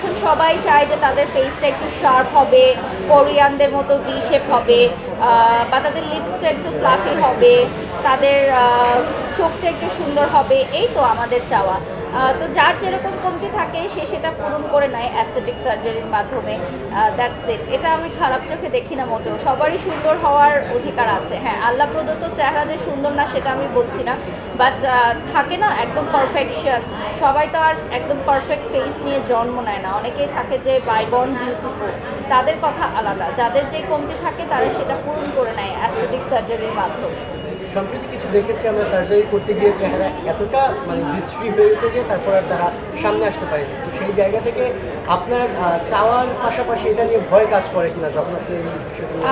এখন সবাই চায় যে তাদের ফেসটা একটু শার্প হবে, কোরিয়ানদের মতো ভি শেপ হবে বা তাদের লিপসটা একটু ফ্লাফি হবে। তাদের চোখটা একটু সুন্দর হবে, এই তো আমাদের চাওয়া। তো যার যেরকম কমতি থাকে, সে সেটা পূরণ করে নেয় অ্যাস্থেটিক সার্জারির মাধ্যমে। দ্যাটস ইট এটা আমি খারাপ চোখে দেখি না মোটেও। সবারই সুন্দর হওয়ার অধিকার আছে। হ্যাঁ আল্লাহ প্রদত্ত চেহারা যে সুন্দর না, সেটা আমি বলছি না। বাট থাকে না একদম পারফেকশন সবাই তো আর একদম পারফেক্ট ফেস নিয়ে জন্ম নেয় না। অনেকেই থাকে যে বাই বর্ন বিউটিফুল তাদের কথা আলাদা। যাদের যে কমতি থাকে, তারা সেটা পূরণ করে নেয় অ্যাস্থেটিক সার্জারির মাধ্যমে। সম্প্রতি কিছু দেখেছি, আমরা সার্জারি করতে গিয়ে চেহারা এতটা মানে বিশ্রী হয়ে গেছে যে তারপর আর তারা সামনে আসতে পারেনি। তো সেই জায়গা থেকে আপনার চাওয়ার পাশাপাশি এটা নিয়ে ভয় কাজ করে কিনা যখন আপনি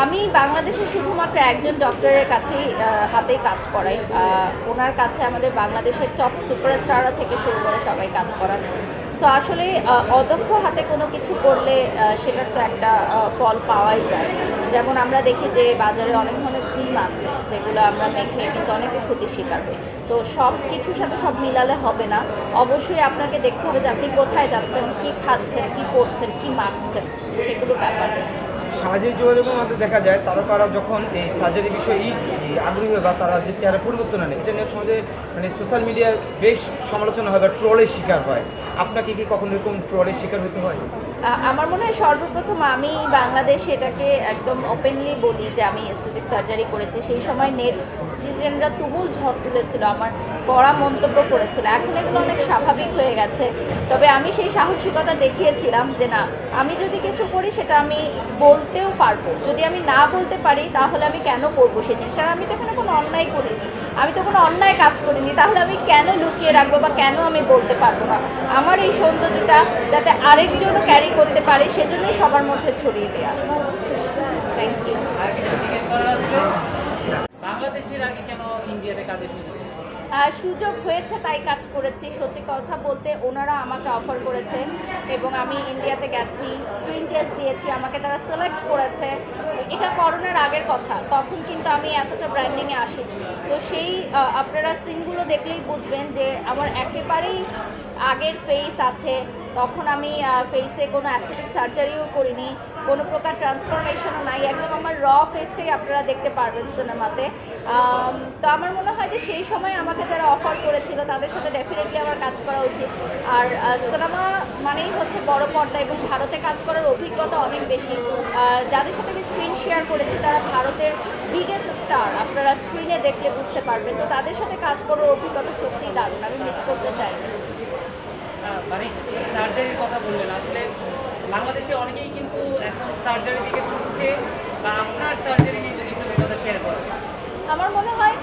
আমি বাংলাদেশে শুধুমাত্র একজন ডক্টরের কাছেই হাতেই কাজ করাই। ওনার কাছে আমাদের বাংলাদেশের টপ সুপারস্টাররা থেকে শুরু করে সবাই কাজ করান। সো আসলে অদক্ষ হাতে কোনো কিছু করলে সেটার তো একটা ফল পাওয়াই যায়। যেমন আমরা দেখি যে বাজারে অনেক ধরনের ক্রিম আছে, যেগুলো আমরা মেখে কিন্তু অনেকে ক্ষতির শিকার হই। তো সব কিছুর সাথে সব মিলালে হবে না। অবশ্যই আপনাকে দেখতে হবে যে আপনি কোথায় যাচ্ছেন, কি খাচ্ছেন, কি করছেন কি মাখছেন, সেগুলো ব্যাপার। সামাজিক যোগাযোগের মধ্যে দেখা যায় তারকারা যখন এই সার্জারি বিষয়ে আগ্রহী হয় বা তারা যে চেহারা পরিবর্তন আনে, এটা নিয়ে সমাজে মানে সোশ্যাল মিডিয়ায় বেশ সমালোচনা হয় বা ট্রলের শিকার হয়। আপনাকে কি কখনো এরকম ট্রলের শিকার হতে হয়? আমার মনে হয় সর্বপ্রথম আমি বাংলাদেশে এটাকে একদম ওপেনলি বলি যে আমি এস্থেটিক সার্জারি করেছি। সেই সময় নেটিজেনরা তুমুল ঝড় তুলেছিল, আমার কড়া মন্তব্য করেছিল। এখন এগুলো অনেক স্বাভাবিক হয়ে গেছে। তবে আমি সেই সাহসিকতা দেখিয়েছিলাম যে না, আমি যদি কিছু করি সেটা আমি বলতেও পারব। যদি আমি না বলতে পারি, তাহলে আমি কেন করব সেই জিনিসটা আমি তো এখানে কোনো অন্যায় করিনি। আমি তো কোনো অন্যায় কাজ করিনি। তাহলে আমি কেন লুকিয়ে রাখব বা কেন আমি বলতে পারব না? আমার এই সৌন্দর্যটা যাতে আরেকজনও ক্যারি করতে পারে সেজন্যই সবার মধ্যে ছড়িয়ে দেওয়া থ্যাংক ইউ বাংলাদেশের আগে কেন ইন্ডিয়াতে কাজের সুযোগ সুযোগ হয়েছে তাই কাজ করেছি। সত্যি কথা বলতে ওনারা আমাকে অফার করেছে এবং আমি ইন্ডিয়াতে গেছি। স্ক্রিন টেস্ট দিয়েছি আমাকে তারা সিলেক্ট করেছে। এটা করোনার আগের কথা তখন কিন্তু আমি এতটা ব্র্যান্ডিংয়ে আসিনি। তো সেই আপনারা সিনগুলো দেখলেই বুঝবেন যে আমার একেবারেই আগের ফেস আছে। তখন আমি ফেসে কোনো অ্যাস্থেটিক সার্জারিও করিনি, কোনো প্রকার ট্রান্সফরমেশনও নাই, একদম আমার র ফেসটাই আপনারা দেখতে পারবেন সিনেমাতে তো আমার মনে হয় যে সেই সময় আমাকে যারা অফার করেছিল, তাদের সাথে ডেফিনেটলি আমার কাজ করা উচিত। আর সিনেমা মানেই হচ্ছে বড় পর্দা এবং ভারতে কাজ করার অভিজ্ঞতা অনেক বেশি। যাদের সাথে আমি স্ক্রিন শেয়ার করেছি, তারা ভারতের বিগেস্ট স্টার আপনারা স্ক্রিনে দেখলে বুঝতে পারবেন। তো তাদের সাথে কাজ করার অভিজ্ঞতা সত্যিই দারুণ, আমি মিস করতে চাই সার্জারির কথা বললেন, আসলে বাংলাদেশে অনেকেই কিন্তু এখন সার্জারি দিকে ছুটছে বা আপনার সার্জারি নিয়ে যদি একটু কথা শেয়ার করেন। আমার মনে হয়